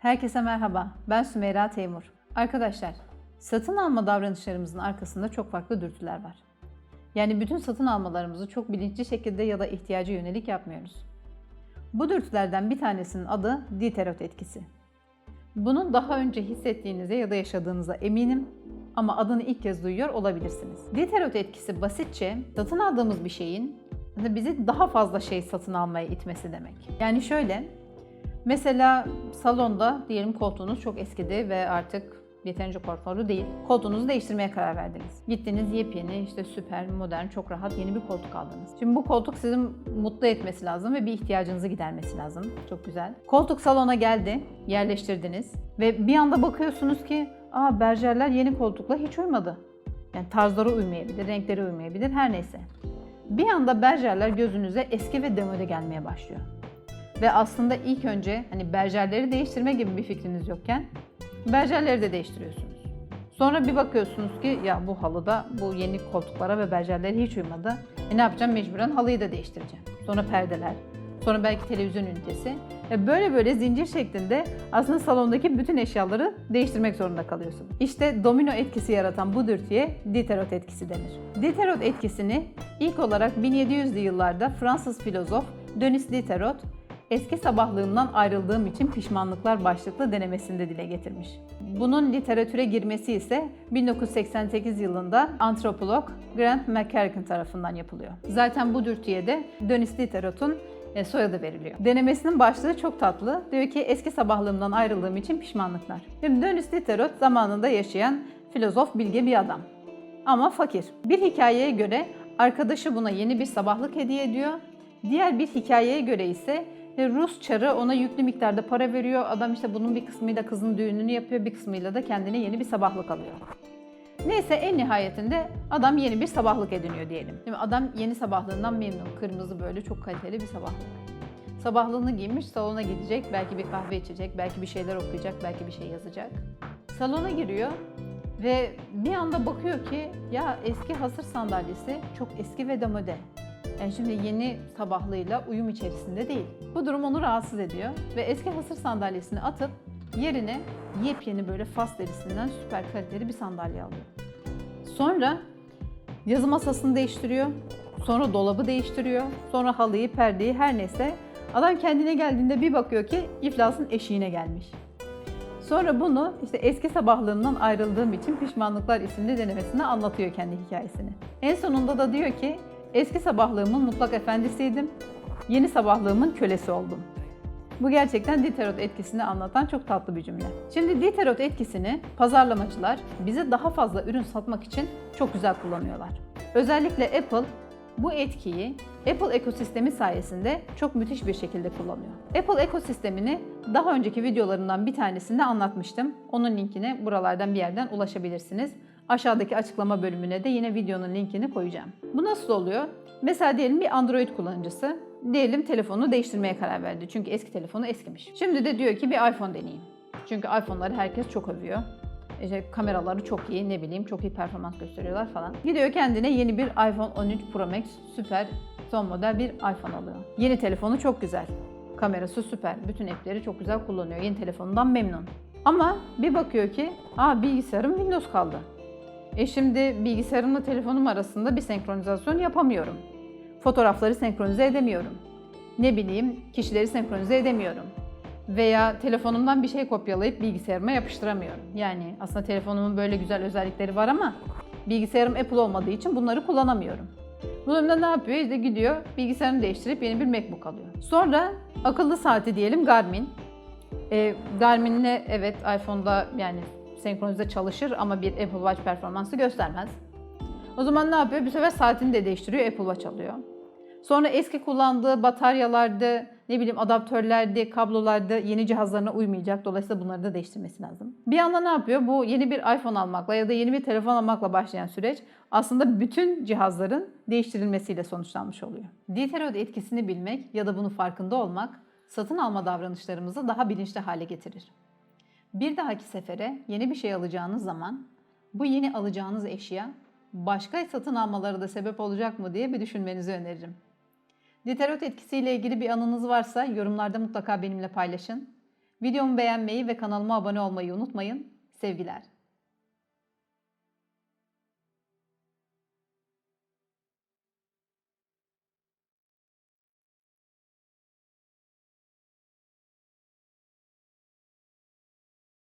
Herkese merhaba, ben Sümeyra Teymur. Arkadaşlar, satın alma davranışlarımızın arkasında çok farklı dürtüler var. Yani bütün satın almalarımızı çok bilinçli şekilde ya da ihtiyaca yönelik yapmıyoruz. Bu dürtülerden bir tanesinin adı diterot etkisi. Bunu daha önce hissettiğinize ya da yaşadığınıza eminim ama adını ilk kez duyuyor olabilirsiniz. Diterot etkisi basitçe satın aldığımız bir şeyin bizi daha fazla şey satın almaya itmesi demek. Yani şöyle, Mesela salonda diyelim koltuğunuz çok eskidi ve artık yeterince konforlu değil. Koltuğunuzu değiştirmeye karar verdiniz. Gittiniz yepyeni, işte süper, modern, çok rahat yeni bir koltuk aldınız. Şimdi bu koltuk sizi mutlu etmesi lazım ve bir ihtiyacınızı gidermesi lazım. Çok güzel. Koltuk salona geldi, yerleştirdiniz ve bir anda bakıyorsunuz ki aa berjerler yeni koltukla hiç uymadı. Yani tarzları uymayabilir, renkleri uymayabilir, her neyse. Bir anda berjerler gözünüze eski ve demode gelmeye başlıyor. Ve aslında ilk önce hani berjerleri değiştirme gibi bir fikriniz yokken berjerleri de değiştiriyorsunuz. Sonra bir bakıyorsunuz ki ya bu halıda bu yeni koltuklara ve berjerlere hiç uymadı. E ne yapacağım? Mecburen halıyı da değiştireceğim. Sonra perdeler, sonra belki televizyon ünitesi. Ve böyle böyle zincir şeklinde aslında salondaki bütün eşyaları değiştirmek zorunda kalıyorsunuz. İşte domino etkisi yaratan bu dürtüye Diderot etkisi denir. Diderot etkisini ilk olarak 1700'lü yıllarda Fransız filozof Denis Diderot eski sabahlığımdan ayrıldığım için pişmanlıklar başlıklı denemesinde dile getirmiş. Bunun literatüre girmesi ise 1988 yılında antropolog Grant McCracken tarafından yapılıyor. Zaten bu dürtüye de Denis Diderot'un e, soyadı veriliyor. Denemesinin başlığı çok tatlı. Diyor ki eski sabahlığımdan ayrıldığım için pişmanlıklar. Şimdi Denis Diderot zamanında yaşayan filozof bilge bir adam. Ama fakir. Bir hikayeye göre arkadaşı buna yeni bir sabahlık hediye ediyor. Diğer bir hikayeye göre ise Rus çarı ona yüklü miktarda para veriyor. Adam işte bunun bir kısmıyla kızın düğününü yapıyor, bir kısmıyla da kendine yeni bir sabahlık alıyor. Neyse en nihayetinde adam yeni bir sabahlık ediniyor diyelim. Şimdi adam yeni sabahlığından memnun. Kırmızı böyle çok kaliteli bir sabahlık. Sabahlığını giymiş, salona gidecek, belki bir kahve içecek, belki bir şeyler okuyacak, belki bir şey yazacak. Salona giriyor ve bir anda bakıyor ki ya eski hasır sandalyesi çok eski ve demode. Yani şimdi yeni sabahlığıyla uyum içerisinde değil. Bu durum onu rahatsız ediyor ve eski hasır sandalyesini atıp yerine yepyeni böyle fas derisinden süper kaliteli bir sandalye alıyor. Sonra yazı masasını değiştiriyor, sonra dolabı değiştiriyor, sonra halıyı, perdeyi her neyse. Adam kendine geldiğinde bir bakıyor ki iflasın eşiğine gelmiş. Sonra bunu işte eski sabahlığımdan ayrıldığım için Pişmanlıklar isimli denemesinde anlatıyor kendi hikayesini. En sonunda da diyor ki Eski sabahlığımın mutlak efendisiydim. Yeni sabahlığımın kölesi oldum. Bu gerçekten Diderot etkisini anlatan çok tatlı bir cümle. Şimdi Diderot etkisini pazarlamacılar bize daha fazla ürün satmak için çok güzel kullanıyorlar. Özellikle Apple bu etkiyi Apple ekosistemi sayesinde çok müthiş bir şekilde kullanıyor. Apple ekosistemini daha önceki videolarımdan bir tanesinde anlatmıştım. Onun linkine buralardan bir yerden ulaşabilirsiniz. Aşağıdaki açıklama bölümüne de yine videonun linkini koyacağım. Bu nasıl oluyor? Mesela diyelim bir Android kullanıcısı diyelim telefonu değiştirmeye karar verdi. Çünkü eski telefonu eskimiş. Şimdi de diyor ki bir iPhone deneyeyim. Çünkü iPhone'ları herkes çok övüyor. İşte kameraları çok iyi, ne bileyim çok iyi performans gösteriyorlar falan. Gidiyor kendine yeni bir iPhone 13 Pro Max süper son model bir iPhone alıyor. Yeni telefonu çok güzel. Kamerası süper. Bütün app'leri çok güzel kullanıyor. Yeni telefonundan memnun. Ama bir bakıyor ki, aa bilgisayarım Windows kaldı. E şimdi bilgisayarımla telefonum arasında bir senkronizasyon yapamıyorum. Fotoğrafları senkronize edemiyorum. Ne bileyim kişileri senkronize edemiyorum. Veya telefonumdan bir şey kopyalayıp bilgisayarıma yapıştıramıyorum. Yani aslında telefonumun böyle güzel özellikleri var ama bilgisayarım Apple olmadığı için bunları kullanamıyorum. Bu durumda ne yapıyor? İşte gidiyor bilgisayarını değiştirip yeni bir MacBook alıyor. Sonra akıllı saati diyelim Garmin. E, Garmin'le evet iPhone'da yani senkronize çalışır ama bir Apple Watch performansı göstermez. O zaman ne yapıyor? Bir sefer saatini de değiştiriyor, Apple Watch alıyor. Sonra eski kullandığı bataryalarda, ne bileyim adaptörlerde, kablolarda yeni cihazlarına uymayacak. Dolayısıyla bunları da değiştirmesi lazım. Bir anda ne yapıyor? Bu yeni bir iPhone almakla ya da yeni bir telefon almakla başlayan süreç aslında bütün cihazların değiştirilmesiyle sonuçlanmış oluyor. Diderot etkisini bilmek ya da bunu farkında olmak satın alma davranışlarımızı daha bilinçli hale getirir. Bir dahaki sefere yeni bir şey alacağınız zaman bu yeni alacağınız eşya başka satın almaları da sebep olacak mı diye bir düşünmenizi öneririm. Diderot etkisiyle ilgili bir anınız varsa yorumlarda mutlaka benimle paylaşın. Videomu beğenmeyi ve kanalıma abone olmayı unutmayın. Sevgiler.